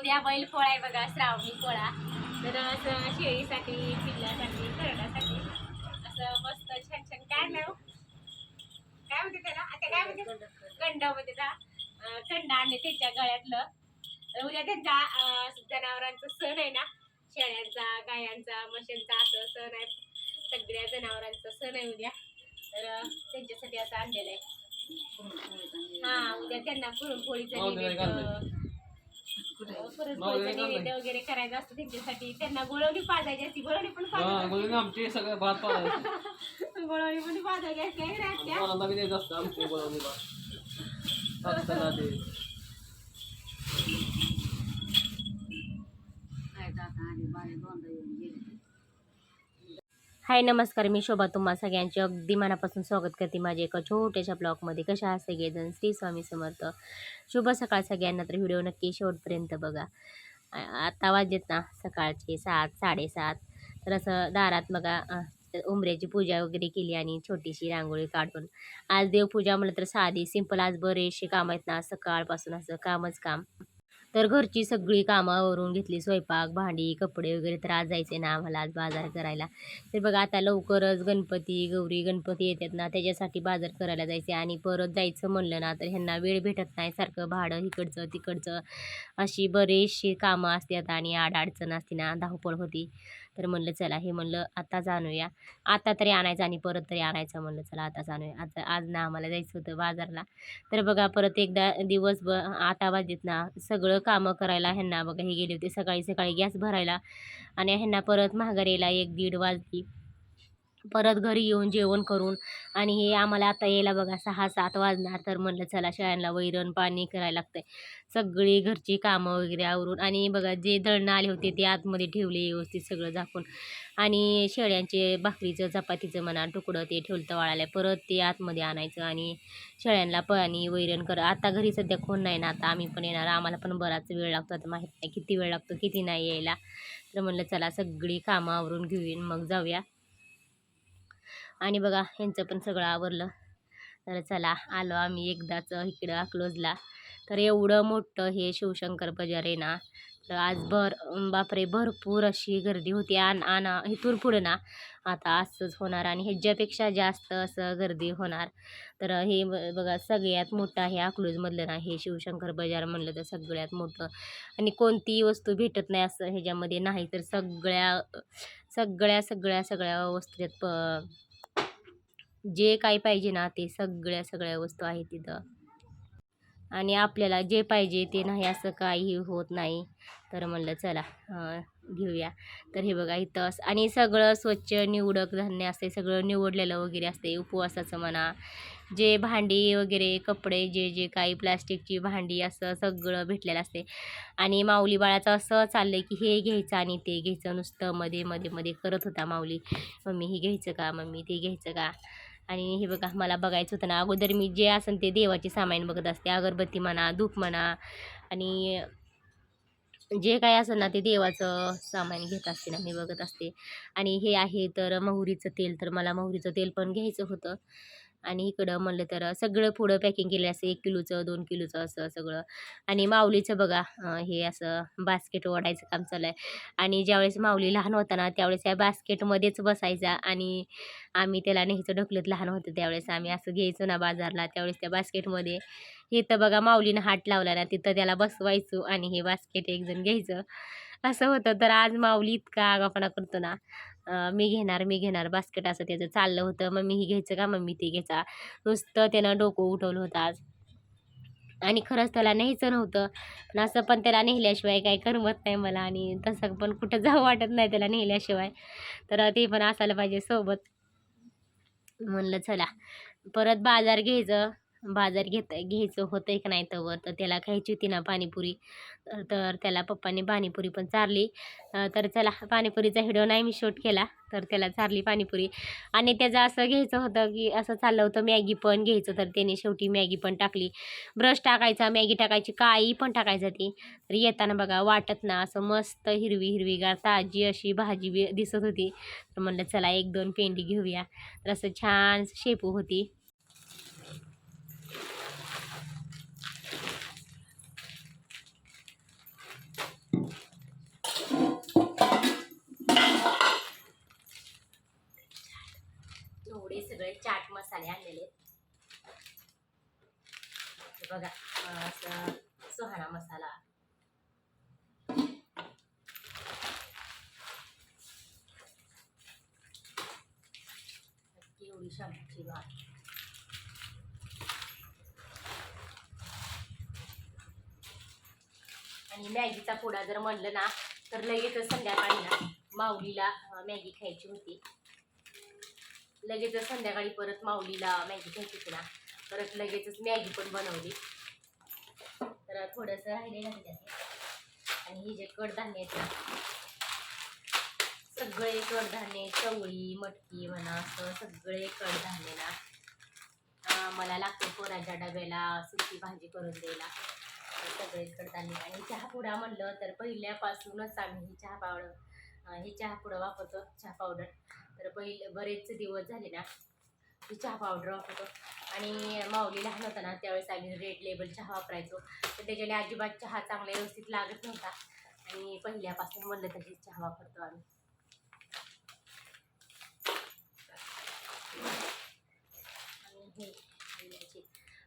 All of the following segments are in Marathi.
उद्या बैल पोळा आहे बघा श्रावणी पोळा. तर असं शेळीसाठी पिल्ल्यासाठी करण्यासाठी असं मस्त छान छान. काय नाव? काय म्हणते त्याला? आता काय म्हणते? कंड म्हणते ना अं, कंड आणले त्यांच्या गळ्यातलं. तर उद्या त्यांचा जनावरांचा सण आहे ना? शेळ्यांचा गायांचा म्हशींचा असं सण आहे. सगळ्या जनावरांचा सण आहे उद्या. तर त्यांच्यासाठी असं आणलेलं आहे. हा उद्या त्यांना पुरणपोळीचा नैवेद्य वगैरे करायचं असतं त्यांच्यासाठी. त्यांना गोळवणी पाजायची असते गोळवणी पण हा पाजायची बोलून आमचे सगळं भात पाडायचं गोळवणी पण पाजायची असते आहे ना आत्या? कोणाला बी द्यायचं असतं आमचे बोलावणी भात असताना ते हाय नमस्कार. मी शोभा. तुम्हा सगळ्यांचे अगदी मनापासून स्वागत करते माझ्या एका छोट्याशा ब्लॉगमध्ये. कशा आहात सगळेजण? श्री स्वामी समर्थ. शुभ सकाळ सगळ्यांना. तर व्हिडिओ नक्की शेवटपर्यंत बघा. आत्ता आता वाजलेत ना सकाळचे सात साडेसात. तर असं दारात बघा उमऱ्याची उंबऱ्याची पूजा वगैरे केली आणि छोटीशी रांगोळी काढून. आज देवपूजा म्हटलं तर साधी सिंपल आज बरेचसे काम आहेत ना सकाळपासून असं कामच काम. तर घरची सगळी कामं घेतली. स्वयंपाक भांडी कपडे वगैरे तर आज जायचे ना आम्हाला आज बाजार करायला. तर बघा आता लवकरच गणपती गौरी गणपती येतात ना त्याच्यासाठी बाजार करायला जायचे आणि परत जायचं म्हणलं ना तर ह्यांना वेळ भेटत नाही. सारखं भाडं इकडचं तिकडचं अशी बरीचशी कामं असतात आणि आडअडचण असते ना धावपळ होती. तर म्हणलं चला हे म्हणलं आता जाणूया. आता तरी आणायचं आणि परत तरी आणायचं म्हणलं चला आता जाणूया. आता आज ना आम्हाला जायचं होतं बाजारला. तर बघा परत एकदा दिवस ब आता वाजेत ना सगळं कामं करायला ह्यांना बघा हे गेले होते सकाळी सकाळी गॅस भरायला आणि ह्यांना परत महागारीला एक दीड वाजली. परत घरी येऊन जेवण करून आणि हे आम्हाला आता यायला बघा सहा सात वाजणार तर म्हणलं चला शाळांना वैरण पाणी करायला लागतंय. सगळी घरची कामं वगैरे आवरून आणि बघा जे दळणं आले होते ते आतमध्ये ठेवले व्यवस्थित सगळं झाकून. आणि शेळ्यांचे भाकरीचं चपातीचं म्हणा तुकडं ते ठेवलं वाळायला. परत ते आतमध्ये आणायचं आणि शेळ्यांना पाणी वैरण कर. आता घरी सध्या कोण नाही ना आता आम्ही पण येणार. आम्हाला पण बराच वेळ लागतो. आता माहीत नाही किती वेळ लागतो किती नाही यायला. तर म्हणलं चला सगळी कामं आवरून घेऊन मग जाऊया. आणि बघा यांचं पण सगळं आवरलं. तर चला आलो आम्ही एकदाच इकडं अकलोजला तर एवढं मोठं हे शिवशंकर बाजार आहे ना तर आज भर बापरे भरपूर अशी गर्दी होती. आण आणा इथून पुढं ना आता असंच होणार आणि ह्याच्यापेक्षा जास्त असं गर्दी होणार. तर हे बघा सगळ्यात मोठं आहे अकलूजमधलं ना हे शिवशंकर बाजार म्हणलं तर सगळ्यात मोठं. आणि कोणतीही वस्तू भेटत नाही असं ह्याच्यामध्ये नाही तर सगळ्या सगळ्या सगळ्या सगळ्या वस्तू आहेत. प जे काही पाहिजे ना ते सगळ्या सगळ्या वस्तू आहेत तिथं. आणि आपल्याला जे पाहिजे ते नाही असं काही होत नाही. तर म्हणलं चला घेऊया. तर हे बघा इथं आणि सगळं स्वच्छ निवडक धान्य असते सगळं निवडलेलं वगैरे असते उपवासाचं म्हणा. जे भांडी वगैरे कपडे जे जे काही प्लास्टिकची भांडी असं सगळं भेटलेलं असते. आणि माऊली बाळाचं असं चाललं आहे की हे घ्यायचं आणि ते घ्यायचं. नुसतं मध्ये मध्ये मध्ये करत होता माऊली. मम्मी हे घ्यायचं का? मम्मी ते घ्यायचं का? आणि हे बघा मला बघायचं होतं ना अगोदर मी जे असेल ते देवाचे सामान बघत असते अगरबत्ती म्हणा धूप म्हणा आणि जे काय असेल ना ते देवाचं सामान घेत असते ना मी बघत असते. आणि हे आहे तर मोहरीचं तेल तर मला मोहरीचं तेल पण घ्यायचं होतं. आणि इकडं म्हणलं तर सगळं पुढं पॅकिंग केलं असं एक किलोचं दोन किलोचं असं सगळं. आणि माऊलीचं बघा हे असं बास्केट ओढायचं काम चालू आहे आणि ज्यावेळेस माऊली लहान होता ना त्यावेळेस या बास्केटमध्येच बसायचा आणि आम्ही त्याला नेहमीचं ढकलत लहान होतं त्यावेळेस. आम्ही असं घ्यायचो ना बाजारला त्यावेळेस त्या बास्केटमध्ये. हे तर बघा माऊलीनं हात लावला ना तिथं त्याला बसवायचो आणि हे बास्केट एकजण घ्यायचं. असं होतं. तर आज माऊली इतका आगापणा करतो ना. मी घेणार मी घेणार बास्केट असं त्याचं चाललं होतं मम्मी ही घ्यायचं का मम्मी ते घ्यायचा. नुसतं त्यानं डोकं उठवलं होतं आज. आणि खरंच त्याला न्यायचं नव्हतं. पण असं पण त्याला नेल्याशिवाय काही करमत नाही मला आणि तसं पण कुठं जाऊ वाटत नाही त्याला नेल्याशिवाय. तर ते पण असायला पाहिजे सोबत. म्हणलं चला परत बाजार घ्यायचं. बाजार घेत घ्यायचं होतं का नाही तवर तर त्याला खायची होती ना पाणीपुरी. तर त्याला पप्पाने पाणीपुरी पण चारली. तर चला पाणीपुरीचा व्हिडिओ नाही मी शूट केला तर त्याला चारली पाणीपुरी. आणि त्याचं असं घ्यायचं होतं की असं चाललं होतं मॅगी पण घ्यायचं तर त्याने शेवटी मॅगी पण टाकली. ब्रश टाकायचा मॅगी टाकायची काही पण टाकायचं ती. तर येताना बघा वाटत ना असं मस्त हिरवी हिरवीगार ताजी अशी भाजी बी दिसत होती. तर म्हणलं चला एक दोन पेंडी घेऊया. तर असं छान शेपू होती. मसाले आणलेले बघा असं सुहाणा मसाला. केवढी शांची भात आणि मॅगीचा पुडा जर म्हणलं ना तर लगेचच संध्याकाळी ना. माऊलीला मॅगी खायची होती. लगेचच संध्याकाळी परत माऊलीला मॅगी घ्यायची ना परत लगेचच मॅगी पण बनवली. तर थोडंसं राहिलेलं आणि हे जे कडधान्य आहेत ना सगळे कडधान्य चवळी मटकी म्हणा असं सगळे कडधान्य ना मला लागते पोराच्या डब्याला सुकी भाजी करून द्यायला. सगळे कडधान्य. आणि चहा पुडा म्हणलं तर पहिल्यापासूनच आम्ही ही चहा पावडर ही चहा वापरतो चहा पावडर. तर पहिले बरेच दिवस झाले ना ती चहा पावडर वापरतो. आणि माऊली लहान होता ना त्यावेळेस आम्ही रेड लेबल चहा वापरायचो. तर त्याच्याने अजिबात चहा चांगला व्यवस्थित लागत नव्हता. आणि पहिल्यापासून म्हणलं तर चहा वापरतो आम्ही. आणि विलायची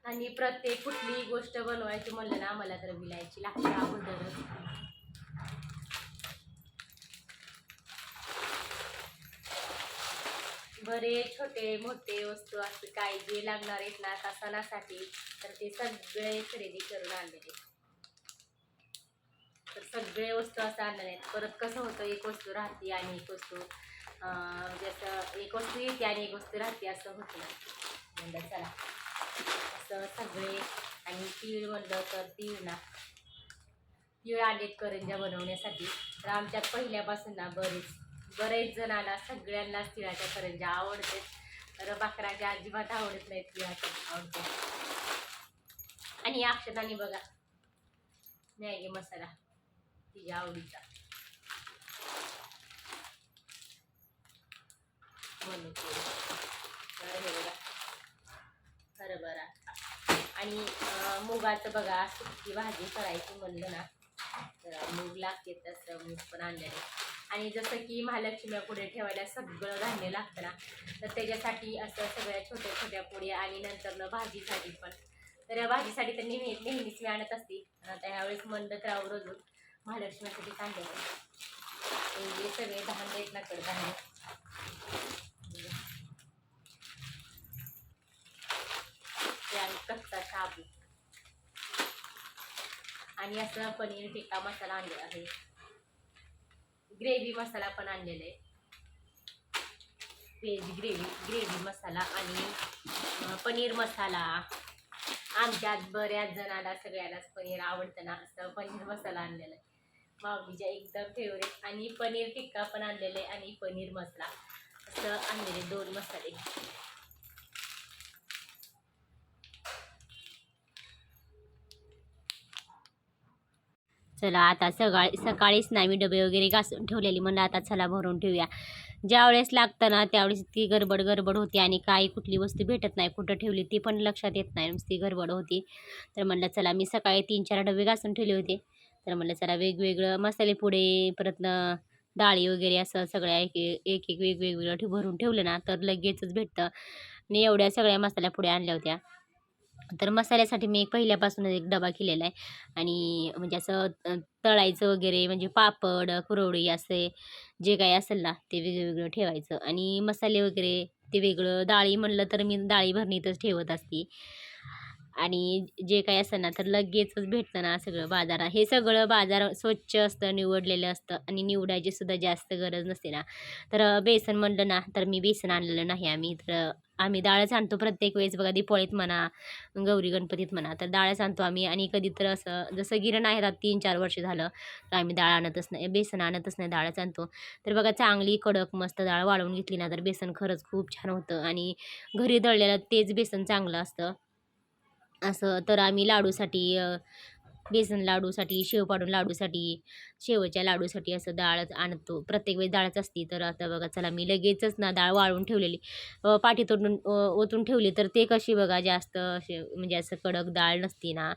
आणि प्रत्येक कुठलीही गोष्ट बनवायची म्हणलं ना आम्हाला तर विलायची लागते अगोदरच. बरे छोटे मोठे वस्तू असते काय जे लागणार आहेत ना आता सणासाठी तर ते सगळे खरेदी करून आणलेले तर सगळे वस्तू असं आणलेले आहेत. परत कसं होतं एक वस्तू राहते आणि एक वस्तू म्हणजे असं एक वस्तू येते आणि एक वस्तू राहते असं होतं. ना म्हणलं चला असं सगळे आणि तीळ म्हणलं तर तीळ ना. तीळ आलेत करंजा बनवण्यासाठी. तर आमच्यात पहिल्यापासून ना बरेच बरेच जणांना सगळ्यांनाच तिळाच्या करंजा आवडते. तर बाकराच्या अजिबात आवडत नाहीत तिळाच्या आवडते. आणि अक्षताने बघा मॅगी मसाला तिच्या आवडीचा. बनवते तर हे बघा. हरभरा आणि मुगाचं बघा सुकी भाजी करायची म्हणलं ना तर मूग लागते तसं मूग पण आणलेलं आणि जसं की महालक्ष्मी पुढे ठेवायला सगळं धान्य लागतं ना तर त्याच्यासाठी असं सगळ्या छोट्या छोट्या पुड्या आणि नंतर भाजीसाठी पण. तर या भाजीसाठी तर नेहमी नेहमीच मी आणत असते. आता ह्यावेळेस मंडत राहू रोजून महालक्ष्मीसाठी कांदे हे सगळे धान्य आहेत ना कडधान्य ते कच्चा शाबू. आणि असं पनीर टिक्का मसाला आणलेला आहे. ग्रेव्ही मसाला पण आणलेला आहे. व्हेज ग्रेव्ही ग्रेव्ही मसाला आणि पनीर मसाला आमच्यात बऱ्याच जणाला सगळ्यांनाच पनीर आवडतं ना असं पनीर मसाला आणलेला आहे. माऊलीच्या एकदम फेवरेट आणि पनीर टिक्का पण आणलेलं आहे आणि पनीर मसाला असं आणलेले दोन मसाले. चला आता सकाळी सकाळीच ना मी डबे वगैरे घासून ठेवलेली. म्हणलं आता चला भरून ठेवूया. ज्यावेळेस लागतं ना त्यावेळेस इतकी गडबड गडबड होती आणि काही कुठली वस्तू भेटत नाही कुठं ठेवली ती पण लक्षात येत नाही नुसती गडबड होती. तर म्हणलं चला मी सकाळी तीन चार डबे घासून ठेवले होते. तर म्हणलं चला वेगवेगळं मसाले पुडे परत डाळी वगैरे असं सगळ्या एक एक एक वेगवेगळं भरून ठेवलं ना तर लगेचच भेटतं. आणि एवढ्या सगळ्या मसाल्या पुढे आणल्या होत्या. तर मसाल्यासाठी मी एक पहिल्यापासूनच एक डबा केलेला आहे. आणि म्हणजे असं तळायचं वगैरे म्हणजे पापड कुरवडी असे जे काही असेल ना ते वेगवेगळं ठेवायचं. आणि मसाले वगैरे ते वेगळं डाळी म्हणलं तर मी डाळी भरणीतच ठेवत असते. आणि जे काही असेल ना तर लगेचच भेटतं ना सगळं बाजारात हे सगळं बाजार स्वच्छ असतं निवडलेलं असतं. आणि निवडायची सुद्धा जास्त गरज नसते ना. तर बेसन म्हणलं ना तर मी बेसन आणलेलं नाही आम्ही. तर आम्ही डाळच आणतो प्रत्येक वेळेस बघा दिपावळीत म्हणा गौरी गणपतीत म्हणा तर डाळच आणतो आम्ही. आणि कधी तर असं जसं गिरण आहे आता तीन चार वर्ष झालं तर आम्ही डाळ आणतच नाही बेसन आणतच नाही डाळच आणतो तर बघा चांगली कडक मस्त डाळ वाळवून घेतली ना तर बेसन खरंच खूप छान होतं. आणि घरी दळलेलं तेच बेसन चांगलं असतं. असं तर आम्ही लाडूसाठी बेसन लाडूसाठी शेव पाडून लाडूसाठी शेवच्या लाडूसाठी असं डाळ आणतो. प्रत्येक वेळी डाळच असती तर आता बघा चला मी लगेचच ना डाळ वाळवून ठेवलेली. पाठी पाठीत ओतून ओतून ठेवली तर ते कशी बघा जास्त असे म्हणजे असं कडक डाळ नसती ना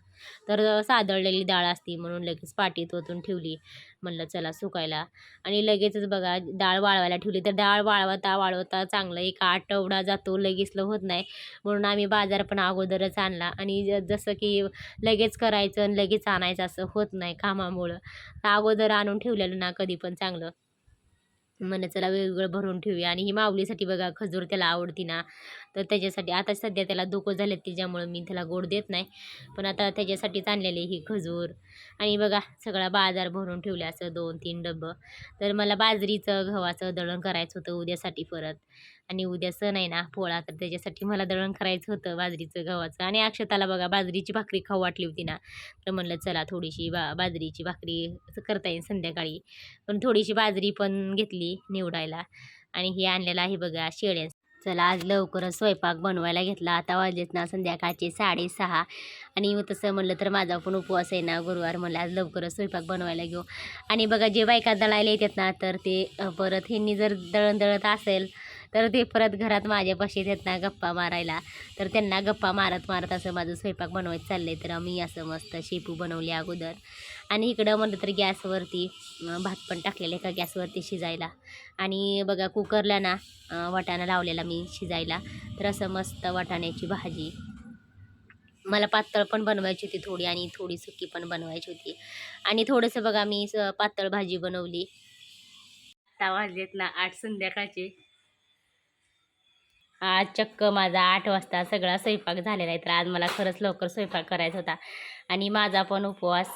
तर सादळलेली डाळ असती म्हणून लगेच पाठीत ओतून ठेवली. म्हणलं चला सुकायला. आणि लगेचच बघा डाळ वाळवायला ठेवली तर डाळ वाळवता वाळवता चांगलं एक आठवडा जातो लगेच होत नाही. म्हणून आम्ही बाजार पण अगोदरच आणला. आणि ज- जसं की लगेच करायचं आणि लगेच आणायचं असं होत नाही कामामुळं. अगोदर आणून ठेवलेलं ना कधी पण चांगलं. म्हणलं चला वेगवेगळं भरून ठेवूया. आणि ही माऊलीसाठी बघा खजूर त्याला आवडती ना तर त्याच्यासाठी आता सध्या त्याला धोकं झाले त्याच्यामुळं मी त्याला गोड देत नाही. पण आता त्याच्यासाठीच आणलेले ही खजूर. आणि बघा सगळा बाजार भरून ठेवले असं दोन तीन डब्बं. तर मला बाजरीचं गव्हाचं दळण करायचं होतं उद्यासाठी परत. आणि उद्या सण आहे ना पोळा तर त्याच्यासाठी मला दळण करायचं होतं बाजरीचं गव्हाचं. आणि अक्षताला बघा बाजरीची भाकरी खाऊ वाटली होती ना तर म्हणलं चला थोडीशी बा बाजरीची भाकरी करता येईल संध्याकाळी. पण थोडीशी बाजरी पण घेतली निवडायला आणि हे आणलेलं आहे बघा शेळ्या चला आज लवकरच स्वयंपाक बनवायला घेतला. आता वाजलेत ना संध्याकाळचे साडेसहा आणि मग तसं म्हणलं तर माझा पण उपवास आहे ना गुरुवार म्हणलं आज लवकरच स्वयंपाक बनवायला घेऊ. आणि बघा जे बायका दळायला येतात ना तर ते परत ह्यांनी जर दळण दळत असेल तर ते परत घरात माझ्यापाशी येतात ना गप्पा मारायला. तर त्यांना गप्पा मारत मारत असं माझं स्वयंपाक बनवायचं चाललं आहे तर मी असं मस्त शेपू बनवली अगोदर. आणि इकडं म्हणलं तर गॅसवरती भात पण टाकलेला का गॅसवरती शिजायला. आणि बघा कुकरला ना वाटाणा लावलेला मी शिजायला. तर असं मस्त वाटाण्याची भाजी. मला पातळ पण बनवायची होती थोडी आणि थोडी सुकी पण बनवायची होती. आणि थोडंसं बघा मी स- पातळ भाजी बनवली. आता वाजलेत ना आठ संध्याकाळचे. आज चक्क माझा आठ वाजता सगळा स्वयंपाक झालेला आहे तर आज मला खरंच लवकर स्वयंपाक करायचा होता. आणि माझा पण उपवास.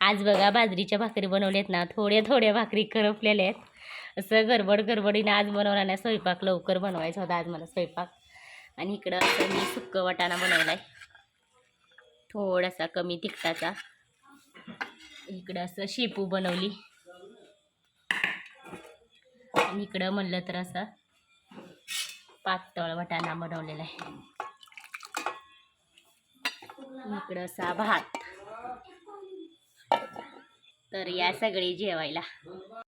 आज बघा बाजरीच्या भाकरी बनवल्यात ना थोड्या थोड्या भाकरी करपलेल्या आहेत. असं गडबड गडबडीनं आज बनवला नाही स्वयंपाक लवकर बनवायचा होता आज मला स्वयंपाक. आणि इकडं असं मी सुक्क वाटाणा बनवला आहे थोडासा कमी तिखटाचा. इकडं असं शेपू बनवली. आणि इकडं म्हणलं तर असं पातळ वटाणा बनवलेला आहे. इकडं असा भात. तर या सगळी जेवायला.